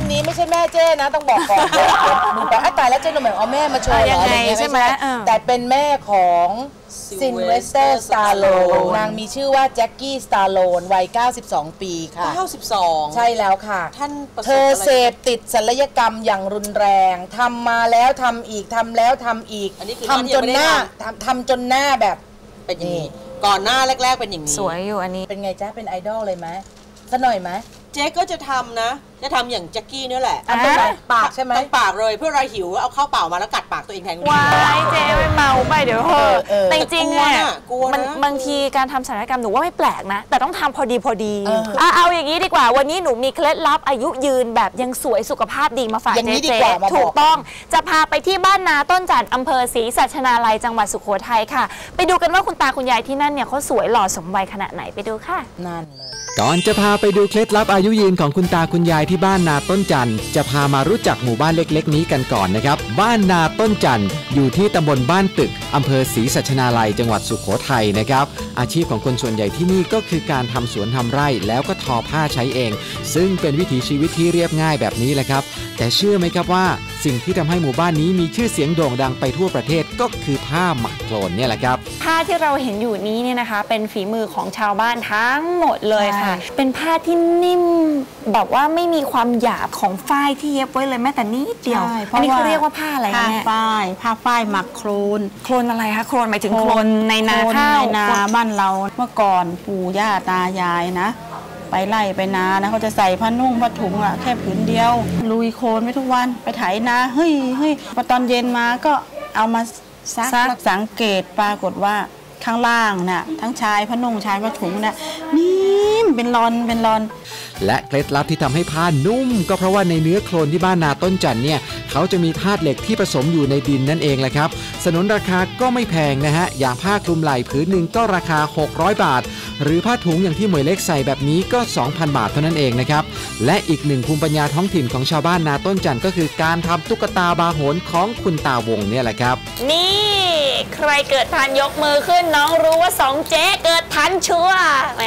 ปนี้ไม่ใช่แม่เจ้นะ ต้องบอกก่อนหนูบอกไอ้ตายแล้วเจ้หนูแบบเอาแม่มาโชว์เหรอยังไงอะรเงี้ใช่ไหมเออแต่เป็นแม่ของซินเวสเตอ Sylvester ร์สตาร์โล Stallone นางมีชื่อว่าแจ็คกี้สตาร์โลนวัย 92 ปีค่ะ 92 ใช่แล้วค่ะ ท่านประสบเธออะไรเสพติดศัลยกรรมอย่างรุนแรงทำมาแล้วทำอีกทำแล้วทำอีกอันนี้คือตอนที่ทำจนยังไม่หได้น้าททำทำจนหน้าแบบเป็นอย่างนี้นี่ก่อนหน้าแรก ๆ เป็นอย่างนี้ สวยอยู่อันนี้เป็นไงจ๊ะเป็นไอดอลเลยไหมสักหน่อยไหมเจ๊ก็จะทำนะ จะทำอย่างแจ็คกี้เนี่ยแหละอะตรงไหนปากใช่ไหม ต้องปากเลยเพื่อเราหิวเอาข้าวเปล่ามาแล้วกัดปากตัวเองแทนวายเจ๊ไปเมาไปเดี๋ยวเหอะเออเออแต่จริงๆอะกลัวนะมันบางทีการทำศัลยกรรมหนูว่าไม่แปลกนะ แต่ต้องทำพอดีพอดีเออ อะเอาอย่างนี้ดีกว่า วันนี้หนูมีเคล็ดลับอายุยืนแบบยังสวยสุขภาพดีมาฝากอย่างนี้เจ๊ดีเจ๊กว่ามาบอก ถูกต้องจะพาไปที่บ้านนาต้นจันทร์อำเภอศรีสัชนาลัยจังหวัดสุโขทัยค่ะ ไปดูกันว่าคุณตาคุณยายที่นั่นเนี่ยเขาสวยหล่อสมวัยขนาดไหนไปดูค่ะ นั่นเลย ก่อนจะพาไปดูเคล็ดลับอายุยืนของคุณตาคุณยายที่บ้านนาต้นจันทร์จะพามารู้จักหมู่บ้านเล็กๆ นี้กันก่อนนะครับ บ้านนาต้นจันทร์อยู่ที่ตำบลบ้านตึกอำเภอศรีสัชนาลัยจังหวัดสุโขทัยนะครับ อาชีพของคนส่วนใหญ่ที่นี่ก็คือการทำสวนทำไร่แล้วก็ทอผ้าใช้เอง ซึ่งเป็นวิถีชีวิตที่เรียบง่ายแบบนี้แหละครับ แต่เชื่อไหมครับว่า สิ่งที่ทำให้หมู่บ้านนี้มีชื่อเสียงโด่งดังไปทั่วประเทศก็คือผ้าหมักโคลนเนี่ยแหละครับ ผ้าที่เราเห็นอยู่นี้เนี่ยนะคะ เป็นฝีมือของชาวบ้านทั้งหมดเลยค่ะใช่เป็นผ้าที่นิ่มแบบว่าไม่มีความหยาบของฝ้ายที่เย็บไว้เลยแม้แต่นิดเดียวใช่เพอันราะนี้เขาว่าเรียกว่าผ้าอะไรผ้าคะเนี่ยฝ้ายผ้าฝ้ายหมักโครนโคลนอะไรคะโคลนหมายถึงโคลนในนาโคลข้าวในนาบ้านเราเมื่อก่อนปู่ย่าตายายนะไปไล่ไปนานะเขาจะใส่ผ้านุ่งผ้าถุงอะแค่ผืนเดียว ลุยโคลนไปทุกวันไปไถนาเฮ้ยเฮ้ยพอตอนเย็นมาก็เอามา ซักแล้วสังเกตปรากฏว่าข้างล่างน่ะทั้งชายผ้านุ่งชายผ้าถุงน่ะนิ่มเป็นรอนเป็นรอน และเคล็ดลับที่ทำให้ผ้านุ่ม ก็เพราะว่าในเนื้อโคลนที่บ้านนาต้นจันเนี่ยเขาจะมีธาตุเหล็กที่ผสมอยู่ในดินนั่นเองแหละครับสนนราคาก็ไม่แพงนะฮะอย่างผ้าคลุมไหล่ผืนหนึ่งก็ราคา 600 บาท หรือผ้าถุงอย่างที่หมวยเล็กใส่แบบนี้ก็ 2,000 บาทเท่านั้นเองนะครับและอีกหนึ่งภูมิปัญญาท้องถิ่นของชาวบ้านนาต้นจันก็คือการทำตุ๊กตาบาโหนของคุณตาวงเนี่ยแหละครับ นี่ใครเกิดทันยกมือขึ้นน้องรู้ว่าสองเจ๊เกิดทันชัวร์แหม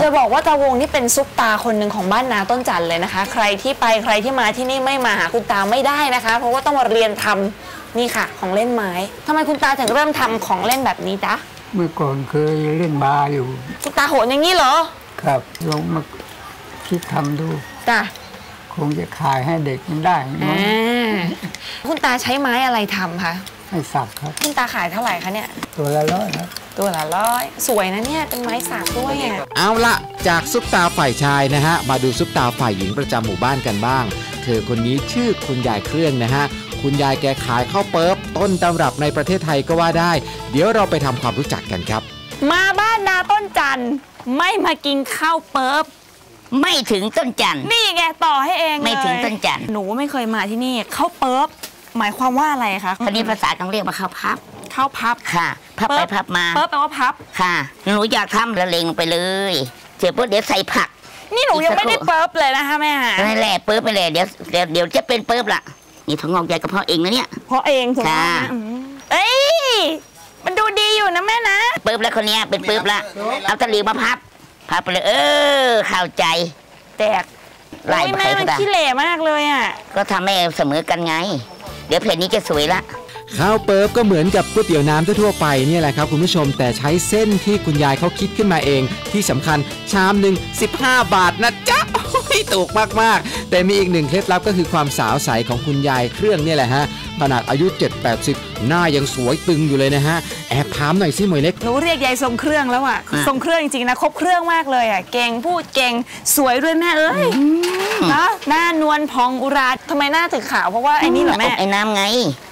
จะบอกว่าตาวงนี่เป็นซุปตาคนหนึ่งของบ้านนาต้นจันเลยนะคะ ใครที่ไปใครที่มาที่นี่ไม่มาหาคุณตาไม่ได้นะคะ เพราะว่าต้องมาเรียนทำนี่ค่ะ ของเล่นไม้ทำไมคุณตาถึงเริ่มทำของเล่นแบบนี้จ๊ะเมื่อก่อนเคยเล่นบาร์อยู่ คุณตาโหนอย่างนี้เหรอ ครับลองมาคิดทำดูจ้ะคงจะขายให้เด็กมันได้เนอ่อะาคุณตาใช้ไม้อะไรทำคะให้สักครับ คุณตาขายเท่าไหร่คะเนี่ย ตัวละร้อยครับ ตัวละร้อยสวยนะเนี่ย เป็นไม้สักด้วยอะเอาละจากซุปตาฝ่ายชายนะฮะ มาดูซุปตาฝ่ายหญิงประจำหมู่บ้านกันบ้าง เธอคนนี้ชื่อคุณยายเครื่องนะฮะ คุณยายแกขายข้าวเปิ๊บต้นตำรับในประเทศไทยก็ว่าได้ เดี๋ยวเราไปทำความรู้จักกันครับ มาบ้านนาต้นจันทร์ไม่มากินข้าวเปิ๊บไม่ถึงต้นจันทร์นี่ไงต่อให้เองเลยไม่ถึงต้นจันทร์หนูไม่เคยมาที่นี่ข้าวเปิ๊บหมายความว่าอะไรคะคนนี้ภาษาต้องเรียกว่าข้าวพับ ข้าวพับค่ะพับไปพับมาเปิ๊บแปลว่าพับค่ะ หนูอยากทำละเลงไปเลย เสร็จปุ๊บเดี๋ยวใส่ผัก นี่หนูยังไม่ได้เปิ๊บเลยนะคะแม่หานั่นแหละเปิ๊บไปเลยเดี๋ยวเดี๋ยวเดี๋ยวจะเป็นเปิ๊บละนี่ถั่วงอกใหญ่กระเพาะเองนะเนี่ยเพราะเองถูกไหมค่ะอืมเอ้ยมันดูดีอยู่นะแม่นะเปิ๊บแล้วคนเนี้ยเป็นเปิ๊บละเอาตะหลิวมาพับพับไปเลยเออเข้าใจ แตกลายโอ้ยใครแม่มันก็ได้ขี้เหร่มากเลยอะ ก็ทำให้เสมอกันไง เดี๋ยวเพจนี้จะสวยละ ข้าวเปิบก็เหมือนกับก๋วยเตี๋ยวน้ำทั่วไปเนี่ยแหละครับคุณผู้ชมแต่ใช้เส้นที่คุณยายเขาคิดขึ้นมาเอง ที่สำคัญชามหนึ่ง15 บาทนะจ๊ะโอ้ยถูกมากๆ แต่มีอีกหนึ่งเคล็ดลับก็คือความสาวใสของคุณยายเครื่องเนี่ยแหละฮะ ขนาดอายุ 7-80 หน้ายังสวยตึงอยู่เลยนะฮะ แอบถามหน่อยสิหมวยเล็กหนูเรียกยายทรงเครื่องแล้วอะทรงเครื่องจริงๆนะครบเครื่องมากเลยอะเก่งพูดเก่งสวยด้วยแม่เอ้ยนะหน้านวลพองอุราทำไมหน้าถึงขาวเพราะว่าไอ้นี่เหรอแม่ไอ้น้ำไง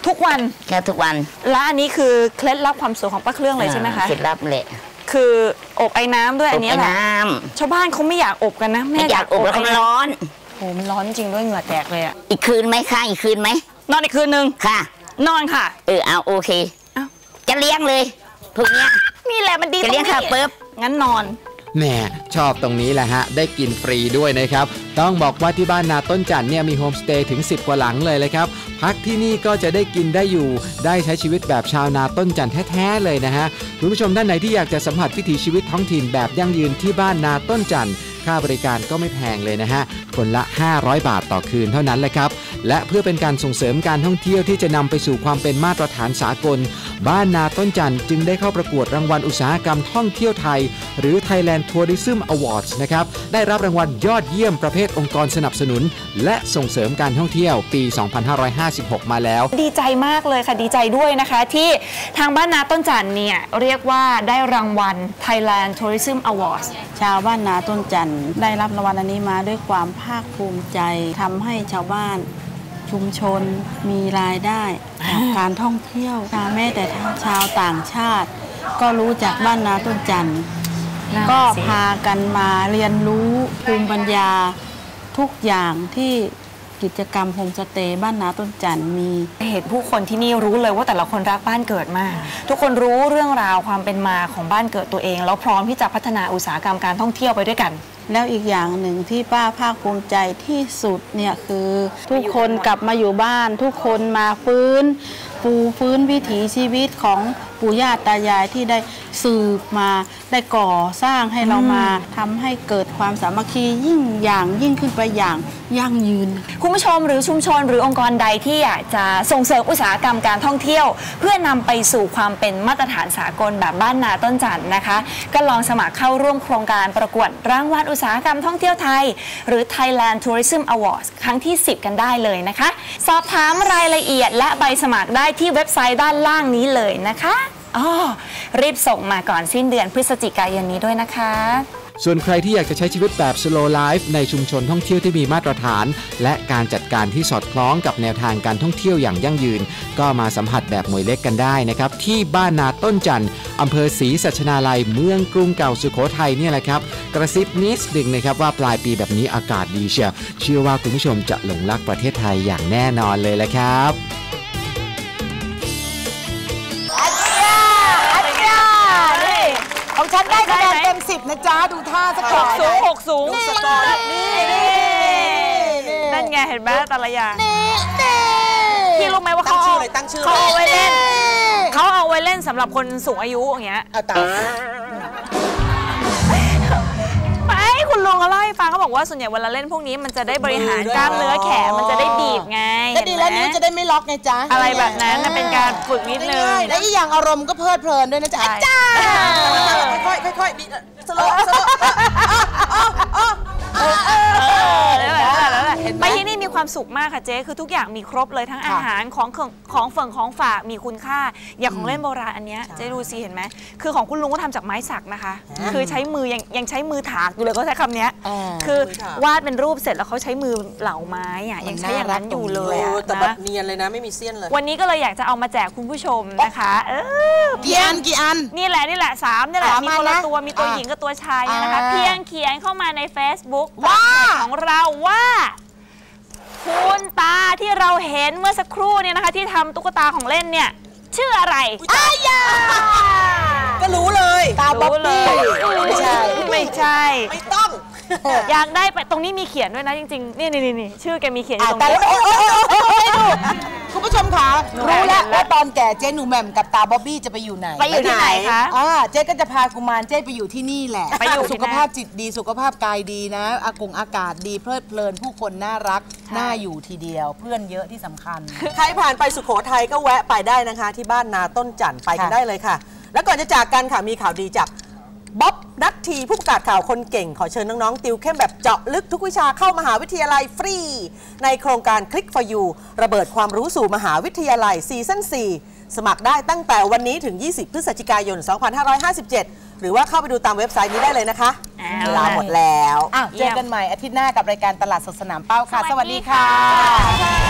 ทุกวันแค่ทุกวันและอันนี้คือเคล็ดลับความสวยของป้าเครื่องเลยใช่ไหมคะเคล็ดลับแหละคืออบไอ้น้ำด้วยอันนี้อบแหไอ้ละน้ชาวบ้านเขาไม่อยากอบกันนะำแม่ไม่อยากอบแล้วก็มันร้อนโอ้มันร้อนจริงด้วยเหงื่อแตกเลยอะอีกคืนไหมคะอีกคืนไหม นอนอีกคืนนึงค่ะ นอนค่ะ เออเอาโอเคเอ้าจะเลี้ยงเลยพวกเนี้ยนี่แหละมันดีตรจะงเลี้ยงนี้ข้าวเปิ๊บงั้นนอนแหมชอบตรงนี้แหละฮะ ได้กินฟรีด้วยนะครับ ต้องบอกว่าที่บ้านนาต้นจันทร์เนี่ยมีโฮมสเตย์ถึง 10 กว่าหลังเลยเลยครับ พักที่นี่ก็จะได้กินได้อยู่ ได้ใช้ชีวิตแบบชาวนาต้นจันทร์แท้ๆเลยนะฮะคุณผู้ชมท่านไหนที่อยากจะสัมผัสวิถีชีวิตท้องถิ่นแบบยั่งยืนที่บ้านนาต้นจันทร์ ค่าบริการก็ไม่แพงเลยนะฮะ คนละ 500 บาทต่อคืนเท่านั้นแหละครับ และเพื่อเป็นการส่งเสริมการท่องเที่ยวที่จะนำไปสู่ความเป็นมาตรฐานสากล บ้านนาต้นจันทร์จึงได้เข้าประกวดรางวัลอุตสาหกรรมท่องเที่ยวไทย หรือ Thailand Tourism Awards นะครับ ได้รับรางวัลยอดเยี่ยมประเภทองค์กรสนับสนุน และส่งเสริมการท่องเที่ยวปี 2556 มาแล้ว ดีใจมากเลยค่ะดีใจด้วยนะคะที่ทางบ้านนาต้นจันเนี่ยเรียกว่าได้รางวัล Thailand Tourism Awards ชาวบ้านนาต้นจันทร์ได้รับรางวัลอันนี้มาด้วยความภาคภูมิใจทำให้ชาวบ้านชุมชนมีรายได้จากการท่องเที่ยวแม้แต่ชาวต่างชาติ ก็รู้จักบ้านนาต้นจันทร์ก็พากันมาเรียนรู้ภูมิปัญญาทุกอย่างที่กิจกรรมโฮมสเตย์บ้านนาต้นจันทร์มีเห็นผู้คนที่นี่รู้เลยว่าแต่ละคนรักบ้านเกิดมาก ทุกคนรู้เรื่องราวความเป็นมาของบ้านเกิดตัวเอง แล้วพร้อมที่จะพัฒนาอุตสาหกรรมการท่องเที่ยวไปด้วยกัน แล้วอีกอย่างหนึ่งที่ป้าภาคภูมิใจที่สุดเนี่ยคือ ทุกคนกลับมาอยู่บ้าน ทุกคนมาฟื้น ปูฟื้นวิถีชีวิตของปู่ย่าตายายที่ได้สืบมาได้ก่อสร้างให้เรามาทำให้เกิดความสามัคคียิ่งอย่างยิ่งขึ้นไปอย่างยั่งยืน คุณผู้ชมหรือชุมชนหรือองค์กรใดที่อยากจะส่งเสริมอุตสาหกรรมการท่องเที่ยว เพื่อนำไปสู่ความเป็นมาตรฐานสากลแบบบ้านนาต้นจันทร์นะคะ ก็ลองสมัครเข้าร่วมโครงการประกวดรางวัลอุตสาหกรรมท่องเที่ยวไทย หรือ Thailand Tourism Awards ครั้งที่ 10 กันได้เลยนะคะ สอบถามรายละเอียดและใบสมัครได้ที่เว็บไซต์ด้านล่างนี้เลยนะคะอ๋อรีบส่งมาก่อนสิ้นเดือนพฤศจิกายนนี้ด้วยนะคะ ส่วนใครที่อยากจะใช้ชีวิตแบบ slow life ในชุมชนท่องเที่ยวที่มีมาตรฐาน และการจัดการที่สอดคล้องกับแนวทางการท่องเที่ยวอย่างยั่งยืน ก็มาสัมผัสแบบหมวยเล็กกันได้นะครับ ที่บ้านนาต้นจันทร์อำเภอศรีสัชนาลัยเมืองกรุงเก่าสุโขทัยเนี่ยแหละครับ กระซิบนิดหนึ่งนะครับว่าปลายปีแบบนี้อากาศดีเชียวเชื่อว่าคุณผู้ชมจะหลงรักประเทศไทยอย่างแน่นอนเลยแหละครับ มสิบนะจ๊ะ ดูท่าสกอร์สูงหกสูงดูสกอร์นี่นี่นั่นไงเห็นไหมแต่ละอย่างพี่รู้ไหมว่าตั้เขางชื่อเอาเลยตั้งชื่อเขาเอาเลไว้ยเล่นเขาเอาไว้เล่นสำหรับคนสูงอายุอย่างเงี้ย เอาตาม ลุงเขาเล่าให้ฟังเขาบอกว่าส่วนใหญ่เวลาเล่นพวกนี้มันจะได้บริหารกล้ามเนื้อแขนมันจะได้บีบไงก็ดีแล้วเห็นิ้วไหมจะได้ไม่ล็อกไงจ๊ะอะไรแบบนั้นน่ะเป็นการฝึกนิดนึงและอีกอย่างอารมณ์ก็เพลิดเพลินด้วยนะจ๊ะใช่อาจารย์ค่อยๆค่อยๆบีสโลว์สโลว์ ไปที่นี่มีความสุขมากค่ะเจ๊คือทุกอย่างมีครบเลยทั้งอาหารของของของเฟิงของฝากมีคุณค่า อย่างของเล่นโบราณอันเนี้ยเจ๊ดูสิเห็นไหมคือของคุณลุงก็ทำจากไม้สักนะคะ คือใช้มือยังยังใช้มือถากอยู่เลยก็ใช้คำเนี้ยคือวาดเป็นรูปเสร็จแล้วเขาใช้มือเหลาไม้อะยังใช้อย่างนั้นอยู่เลยโอ้อะแต่แบบเนียนเลยนะไม่มีเสี้ยนเลย วันนี้ก็เลยอยากจะเอามาแจกคุณผู้ชมนะคะเออกี่อันกี่อันนี่แหละนี่แหละสามนี่แหละมีคนละตัวมีตัวหญิงกับตัวชายเนี่ยนะคะ เพียงเขียนเข้ามาใน Facebook ว่าแฟนเพจของเราว่าคุณตาที่เราเห็นเมื่อสักครู่เนี่ยนะคะ ที่ทำตุ๊กตาของเล่นเนี่ย ชื่ออะไรอายาก็รู้เลยตาบ๊อบรู้เลบี้ยไม่ใช่ ไม่ใช่ ไม่ต้อง อยากได้ไปตรงนี้มีเขียนด้วยนะจริงๆ นี่นี่นี่นี่ชื่อแกมีเขียนอยู่อะตรงแต่นี้ วเห็นแล้วว่าตอนแก่เจ๊หนูแหม่มกับตาบ๊อบบี้จะไปอยู่ไหนไปอยู่ที่ไหนคะ อ่าเจ๊ก็จะพากุมารเจ๊ไปอยู่ที่นี่แหละไปอยู่ที่สุขภาพจิตดีสุขภาพกายดีนะอากงอากาศดีเพลิดเพลินผู้คนน่ารักน่าอยู่ทีเดียว เพื่อนเยอะที่สำคัญ ใครผ่านไปสุโขทัยก็แวะไปได้นะคะ ที่บ้านนาต้นจันทร์ไปกันค่ะ ได้เลยค่ะ แล้วก่อนจะจากกันค่ะมีข่าวดีจาก บ๊อบนัททีผู้ประกาศข่าวคนเก่ง ขอเชิญน้อง ๆ ติวเข้มแบบเจาะลึกทุกวิชาเข้ามหาวิทยาลัยฟรี ในโครงการ Click for You ระเบิดความรู้สู่มหาวิทยาลัยซีซั่น4สมัครได้ตั้งแต่วันนี้ถึง 20 พฤศจิกายน 2557 หรือว่าเข้าไปดูตามเว็บไซต์นี้ได้เลยนะคะอ่าเวลาหมดแล้วอ้าวเยี่เจยมอกันใหม่อาทิตย์หน้ากับรายการตลาดสดสนามเป้าค่ะสสวัวัสสดีดีค่ะค่ะ